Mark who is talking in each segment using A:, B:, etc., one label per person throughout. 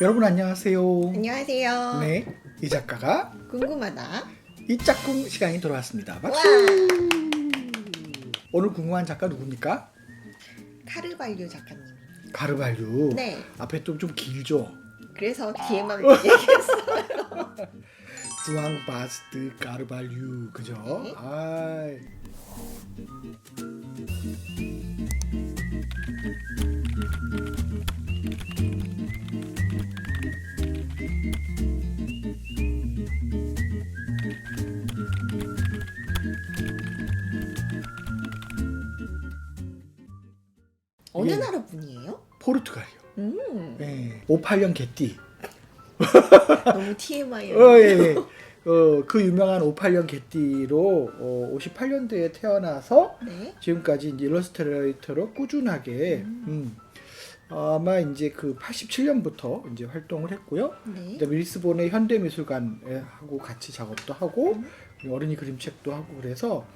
A: 여러분 안녕하세요.
B: 안녕하세요.
A: 네, 이 작가가
B: 궁금하다.
A: 이 짝꿍 시간이 돌아왔습니다. 박수.
B: 와.
A: 오늘 궁금한 작가 누굽니까?
B: 카르발류 작가님.
A: 가르발류.
B: 네.
A: 앞에 좀 좀 길죠.
B: 그래서 뒤에만 얘기했어요.
A: 주앙 바스트 가르발류 그죠?
B: 네.
A: 아.
B: 어느
A: 예.
B: 나라 분이에요?
A: 포르투갈이요.
B: 음.
A: 네. 58년 개띠.
B: 너무 TMI예요.
A: 어, 예, 예. 어, 그 유명한 58년 개띠로 어, 58년도에 태어나서
B: 네.
A: 지금까지 이제 일러스트레이터로 꾸준하게 음. 아마 이제 그 87년부터 이제 활동을 했고요.
B: 네.
A: 그다음에 리스본의 현대미술관에 하고 같이 작업도 하고 그리고 어린이 그림책도 하고 그래서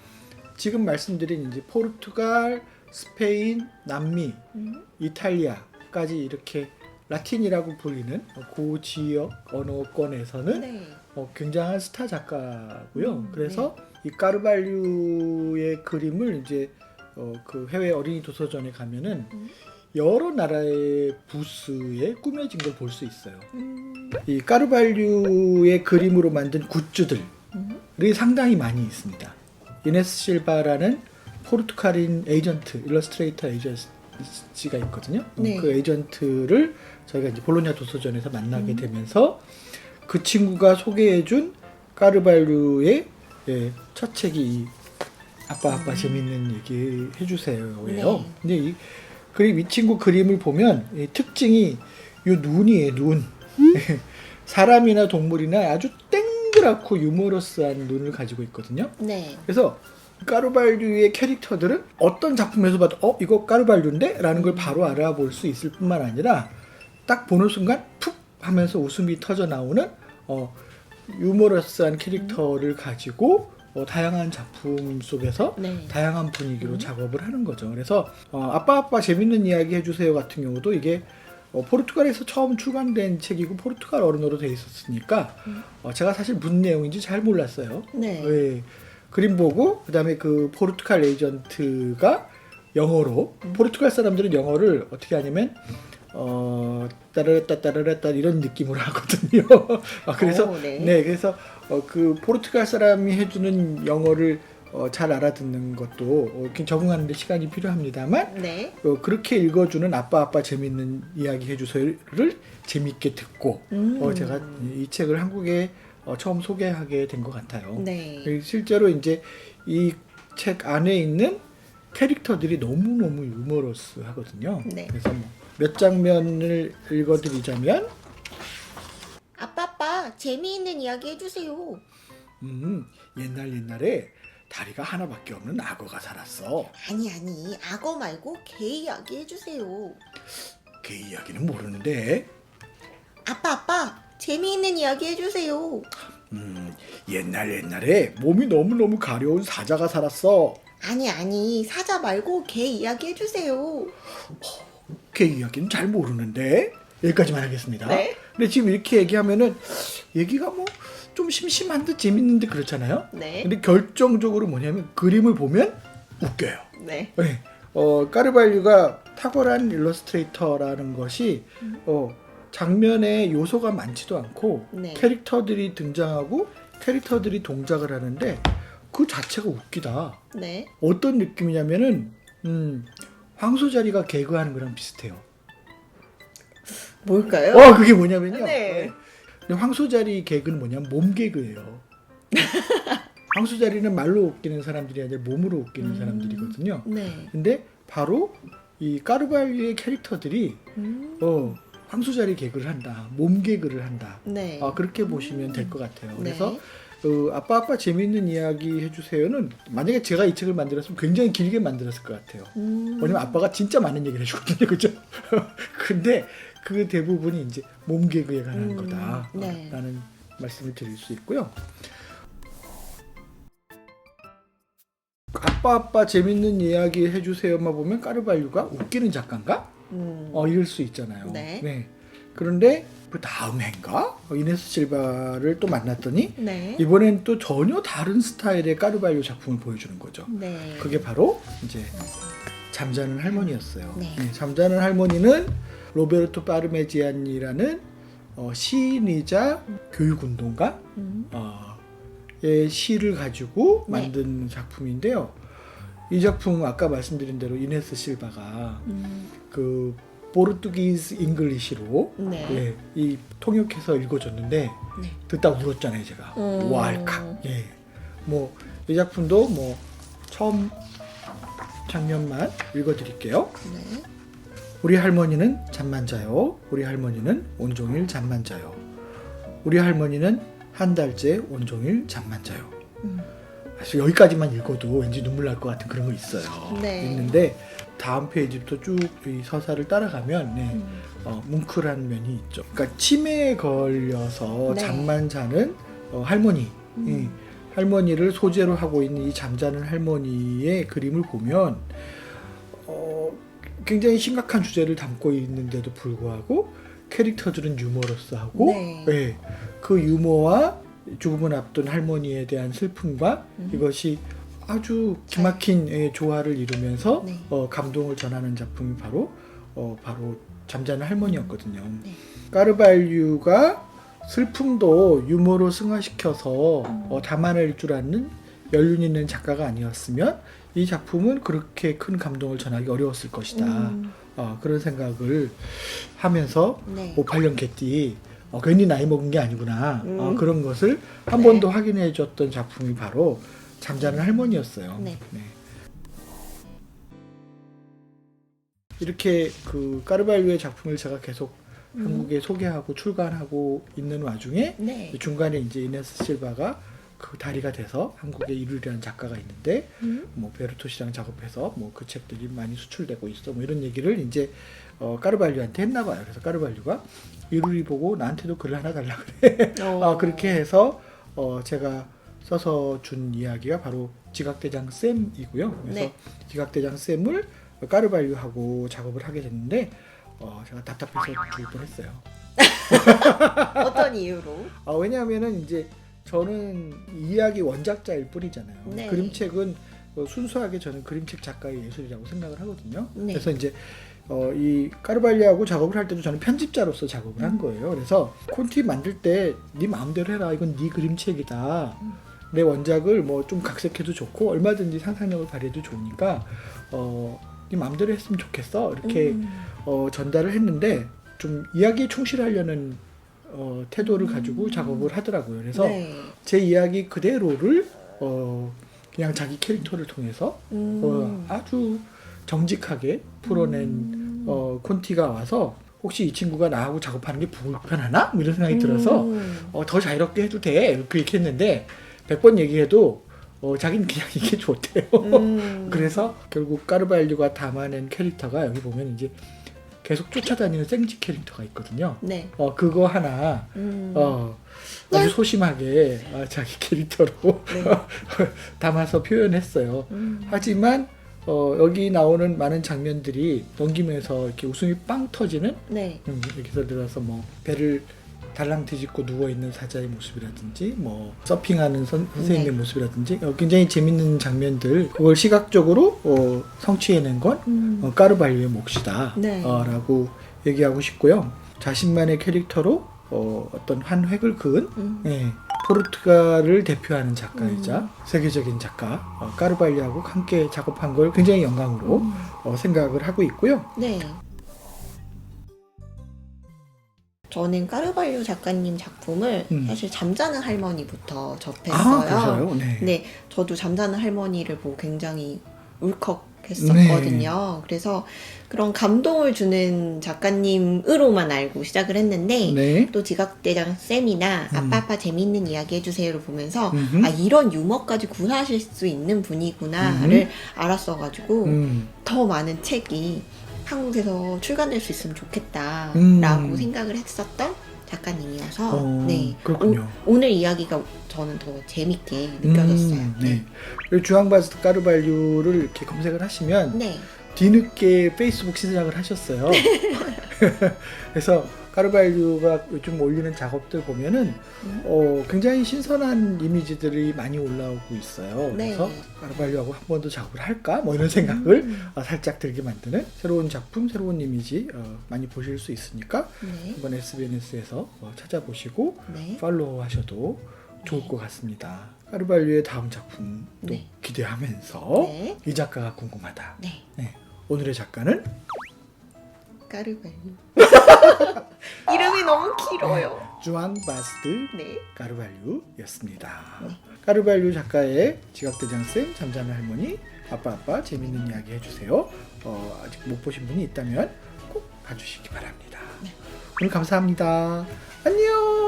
A: 지금 말씀드린 이제 포르투갈, 스페인, 남미,
B: 음.
A: 이탈리아까지 이렇게 라틴이라고 불리는 그 지역 언어권에서는
B: 네.
A: 어, 굉장한 스타 작가고요.
B: 음,
A: 그래서 이 까르발류의 그림을 이제 어, 그 해외 어린이 도서전에 가면은
B: 음.
A: 여러 나라의 부스에 꾸며진 걸 볼 수 있어요.
B: 음.
A: 이 까르발류의 그림으로 만든 굿즈들이
B: 음.
A: 상당히 많이 있습니다. 이네스 실바라는 포르투갈인 에이전트, 일러스트레이터 에이전시가 있거든요. 어,
B: 네.
A: 그 에이전트를 저희가 이제 볼로냐 도서전에서 만나게
B: 음.
A: 되면서 그 친구가 소개해준 까르발류의 예, 첫 책이 이 아빠 아빠
B: 음.
A: 재밌는 얘기 해주세요예요.
B: 네.
A: 근데 이 그림 이 친구 그림을 보면 이 특징이 요 눈이에요 눈. 사람이나 동물이나 아주 땡그랗고 유머러스한 눈을 가지고 있거든요.
B: 네.
A: 그래서 까르발류의 캐릭터들은 어떤 작품에서 봐도 어 이거 까르발류인데? 라는 걸 바로 알아볼 수 있을 뿐만 아니라 딱 보는 순간 푹 하면서 웃음이 터져 나오는 어 유머러스한 캐릭터를 가지고 어, 다양한 작품 속에서
B: 네.
A: 다양한 분위기로
B: 음.
A: 작업을 하는 거죠. 그래서 어, 아빠 아빠 재밌는 이야기 해주세요 같은 경우도 이게 어, 포르투갈에서 처음 출간된 책이고 포르투갈 어른어로 돼 있었으니까
B: 음.
A: 어, 제가 사실 무슨 내용인지 잘 몰랐어요.
B: 네.
A: 예. 그림 보고 그다음에 그 포르투갈 에이전트가 영어로
B: 음.
A: 포르투갈 사람들은 영어를 어떻게 하냐면 어 따르르따 따르르따 이런 느낌으로 하거든요. 아, 그래서
B: 오, 네.
A: 네. 그래서 어, 그 포르투갈 사람이 해주는 영어를 어, 잘 알아듣는 것도 어, 적응하는데 시간이 필요합니다만
B: 네.
A: 어, 그렇게 읽어주는 아빠 아빠 재밌는 이야기 해주세요를 재밌게 듣고
B: 음.
A: 어, 제가 이 책을 한국에 어, 처음 소개하게 된 것 같아요.
B: 네.
A: 그리고 실제로 이제 이 책 안에 있는 캐릭터들이 너무 너무 유머러스 하거든요.
B: 네.
A: 그래서 뭐 몇 장면을 읽어드리자면,
B: 아빠 아빠 재미있는 이야기 해주세요.
A: 음, 옛날 옛날에 다리가 하나밖에 없는 악어가 살았어.
B: 아니 아니 악어 말고 개 이야기 해주세요.
A: 그 이야기는 모르는데,
B: 아빠 아빠 재미있는 이야기 해주세요.
A: 음, 옛날 옛날에 몸이 너무 너무 가려운 사자가 살았어.
B: 아니 아니 사자 말고 개 이야기 해주세요.
A: 그 이야기는 잘 모르는데 여기까지만 하겠습니다.
B: 네.
A: 근데 지금 이렇게 얘기하면은 얘기가 뭐 좀 심심한 듯 재밌는 듯 그렇잖아요.
B: 네.
A: 근데 결정적으로 뭐냐면 그림을 보면 웃겨요.
B: 네.
A: 네. 어, 까르발류가 탁월한 일러스트레이터라는 것이 어, 장면에 요소가 많지도 않고
B: 네.
A: 캐릭터들이 등장하고 캐릭터들이 동작을 하는데 그 자체가 웃기다.
B: 네.
A: 어떤 느낌이냐면은 음, 황소자리가 개그하는 거랑 비슷해요.
B: 뭘까요?
A: 어, 그게 뭐냐면요.
B: 네.
A: 근데 황소자리 개그는 뭐냐면 몸 개그예요. 황소자리는 말로 웃기는 사람들이 아니라 몸으로 웃기는
B: 음.
A: 사람들이거든요.
B: 네.
A: 근데 바로 이 까르발리의 캐릭터들이
B: 음.
A: 어, 황소자리 개그를 한다, 몸 개그를 한다.
B: 네.
A: 아, 그렇게 보시면 될 것 같아요. 그래서
B: 네.
A: 어, 아빠 아빠 재미있는 이야기 해주세요는 만약에 제가 이 책을 만들었으면 굉장히 길게 만들었을 것 같아요.
B: 음.
A: 왜냐면 아빠가 진짜 많은 얘기를 해주거든요, 그죠? 근데 그 대부분이 이제 몸 개그에 관한
B: 음,
A: 거다.
B: 네.
A: 어, 라는 말씀을 드릴 수 있고요. 아빠 아빠 재밌는 이야기 해주세요만 보면 까르발류가 웃기는 작가인가?
B: 음.
A: 어 이럴 수 있잖아요.
B: 네.
A: 그런데 그 다음 해인가 어, 이네스 실바를 또 만났더니
B: 네.
A: 이번엔 또 전혀 다른 스타일의 까르발료 작품을 보여주는 거죠.
B: 네.
A: 그게 바로 이제 잠자는 할머니였어요.
B: 네.
A: 네, 잠자는 할머니는 로베르토 파르메지안이라는 어, 시인이자 교육운동가
B: 음.
A: 어, 의 시를 가지고
B: 네.
A: 만든 작품인데요. 이 작품 아까 말씀드린 대로 이네스 실바가
B: 음.
A: 그 포르투기스 잉글리시로
B: 네.
A: 예, 이 통역해서 읽어줬는데
B: 네.
A: 듣다 울었잖아요 제가
B: 음.
A: 왈칵 예. 뭐이 작품도 뭐 처음 장면만 읽어드릴게요
B: 네.
A: 우리 할머니는 잠만 자요 우리 할머니는 온종일 잠만 자요 우리 할머니는 한 달째 온종일 잠만 자요
B: 음.
A: 사실 여기까지만 읽어도 왠지 눈물 날 것 같은 그런 거 있어요
B: 네.
A: 있는데 다음 페이지부터 쭉 이 서사를 따라가면 네,
B: 음.
A: 어, 뭉클한 면이 있죠. 그러니까 치매에 걸려서
B: 네.
A: 잠만 자는 어, 할머니,
B: 음.
A: 이 할머니를 소재로 하고 있는 이 잠자는 할머니의 그림을 보면 어, 굉장히 심각한 주제를 담고 있는데도 불구하고 캐릭터들은 유머러스하고
B: 네.
A: 예, 그 유머와 죽음을 앞둔 할머니에 대한 슬픔과
B: 음.
A: 이것이 아주 기막힌 예, 조화를 이루면서
B: 네.
A: 어, 감동을 전하는 작품이 바로 어, 바로 잠자는 할머니였거든요.
B: 네.
A: 까르발유가 슬픔도 유머로 승화시켜서
B: 음.
A: 어, 담아낼 줄 아는 연륜 있는 작가가 아니었으면 이 작품은 그렇게 큰 감동을 전하기 어려웠을 것이다.
B: 음.
A: 어, 그런 생각을 하면서
B: 네.
A: 58년 개띠 어, 괜히 나이 먹은 게 아니구나
B: 음.
A: 어, 그런 것을 한
B: 네.
A: 번 더 확인해 줬던 작품이 바로 잠자는 할머니였어요.
B: 네.
A: 이렇게 그 까르발유의 작품을 제가 계속
B: 음.
A: 한국에 소개하고 출간하고 있는 와중에
B: 네.
A: 중간에 이제 이네스 실바가 그 다리가 돼서 한국에 이르리라는 작가가 있는데
B: 음.
A: 뭐 베르토 시랑 작업해서 뭐 그 책들이 많이 수출되고 있어 뭐 이런 얘기를 이제 어, 까르발유한테 했나 봐요. 그래서 까르발유가 이루리 보고 나한테도 글을 하나 달라 그래.
B: 어.
A: 아 그렇게 해서 어, 제가 써서 준 이야기가 바로 지각대장 쌤이고요. 그래서
B: 네.
A: 지각대장 쌤을 까르발유하고 작업을 하게 됐는데 어, 제가 답답해서 죽을 뻔했어요.
B: 어떤 이유로?
A: 아, 왜냐하면은 이제 저는 이야기 원작자일 뿐이잖아요.
B: 네.
A: 그림책은 어, 순수하게 저는 그림책 작가의 예술이라고 생각을 하거든요.
B: 네.
A: 그래서 이제 어, 이 까르발리하고 작업을 할 때도 저는 편집자로서 작업을 한 거예요. 그래서 콘티 만들 때 네 마음대로 해라. 이건 네 그림책이다.
B: 음.
A: 내 원작을 뭐 좀 각색해도 좋고 얼마든지 상상력을 발휘해도 좋으니까 어, 네 마음대로 했으면 좋겠어. 이렇게
B: 음.
A: 어, 전달을 했는데 좀 이야기에 충실하려는 어, 태도를 가지고
B: 음.
A: 작업을 하더라고요. 그래서
B: 네.
A: 제 이야기 그대로를 어, 그냥 자기 캐릭터를 통해서
B: 음.
A: 어, 아주 정직하게 풀어낸
B: 음.
A: 어, 콘티가 와서 혹시 이 친구가 나하고 작업하는 게 불편하나? 뭐 이런 생각이 들어서
B: 음.
A: 어, 더 자유롭게 해도 돼. 이렇게 얘기했는데 100번 얘기해도 어, 자기는 그냥 이게 좋대요.
B: 음.
A: 그래서 결국 까르발류가 담아낸 캐릭터가 여기 보면 이제 계속 쫓아다니는 생쥐 캐릭터가 있거든요.
B: 네.
A: 어 그거 하나
B: 음.
A: 어 아주 소심하게 어, 자기 캐릭터로
B: 네.
A: 담아서 표현했어요.
B: 음.
A: 하지만 어, 여기 나오는 많은 장면들이 넘기면서 이렇게 웃음이 빵 터지는
B: 네.
A: 음, 예를 들어서 뭐 배를 달랑 뒤집고 누워 있는 사자의 모습이라든지 뭐 서핑하는 선, 선생님의
B: 네.
A: 모습이라든지 어, 굉장히 재밌는 장면들 그걸 시각적으로 어, 성취해낸 건
B: 음.
A: 어, 까르발유의 몫이다
B: 네.
A: 어, 라고 얘기하고 싶고요 자신만의 캐릭터로 어, 어떤 한 획을 그은
B: 음.
A: 예, 포르투갈을 대표하는 작가이자
B: 음.
A: 세계적인 작가 어, 까르발유하고 함께 작업한 걸 굉장히 영광으로
B: 음.
A: 어, 생각을 하고 있고요
B: 네. 저는 까르발류 작가님 작품을
A: 음.
B: 사실 잠자는 할머니부터 접했어요.
A: 아 네.
B: 네, 저도 잠자는 할머니를 보고 굉장히 울컥했었거든요. 그래서 그런 감동을 주는 작가님으로만 알고 시작을 했는데
A: 네.
B: 또 지각대장 쌤이나
A: 음.
B: 아빠 아빠 재미있는 이야기 해주세요를 보면서
A: 음흠.
B: 아 이런 유머까지 구사하실 수 있는 분이구나를 알았어가지고
A: 음.
B: 더 많은 책이 한국에서 출간될 수 있으면 좋겠다라고
A: 음.
B: 생각을 했었던 작가님이어서
A: 어,
B: 네
A: 그렇군요.
B: 오, 늘 이야기가 저는 더 재밌게 느껴졌어요.
A: 음, 네. 그리고 주황바스 까르발유를 이렇게 검색을 하시면
B: 네.
A: 뒤늦게 페이스북 시작을 하셨어요. 그래서 까르발류가 요즘 올리는 작업들 보면은
B: 음.
A: 어, 굉장히 신선한 이미지들이 많이 올라오고 있어요.
B: 네.
A: 그래서 까르발류하고 한 번 더 작업을 할까? 뭐 이런 생각을
B: 음.
A: 어, 살짝 들게 만드는 새로운 작품, 새로운 이미지 어, 많이 보실 수 있으니까
B: 네.
A: 한번 SNS에서 어, 찾아보시고
B: 네.
A: 팔로우 하셔도 좋을 것 같습니다. 까르발류의 다음 작품도
B: 네.
A: 기대하면서
B: 네.
A: 이 작가가 궁금하다.
B: 네.
A: 네. 오늘의 작가는
B: 까르발류. 이름이 너무 길어요.
A: 주안 바스드
B: 네.
A: 까르발류였습니다.
B: 네.
A: 까르발류 작가의 지각대장쌤, 잠자는 할머니, 아빠 아빠 재밌는 이야기 해주세요. 어, 아직 못 보신 분이 있다면 꼭 봐주시기 바랍니다.
B: 네.
A: 오늘 감사합니다. 안녕.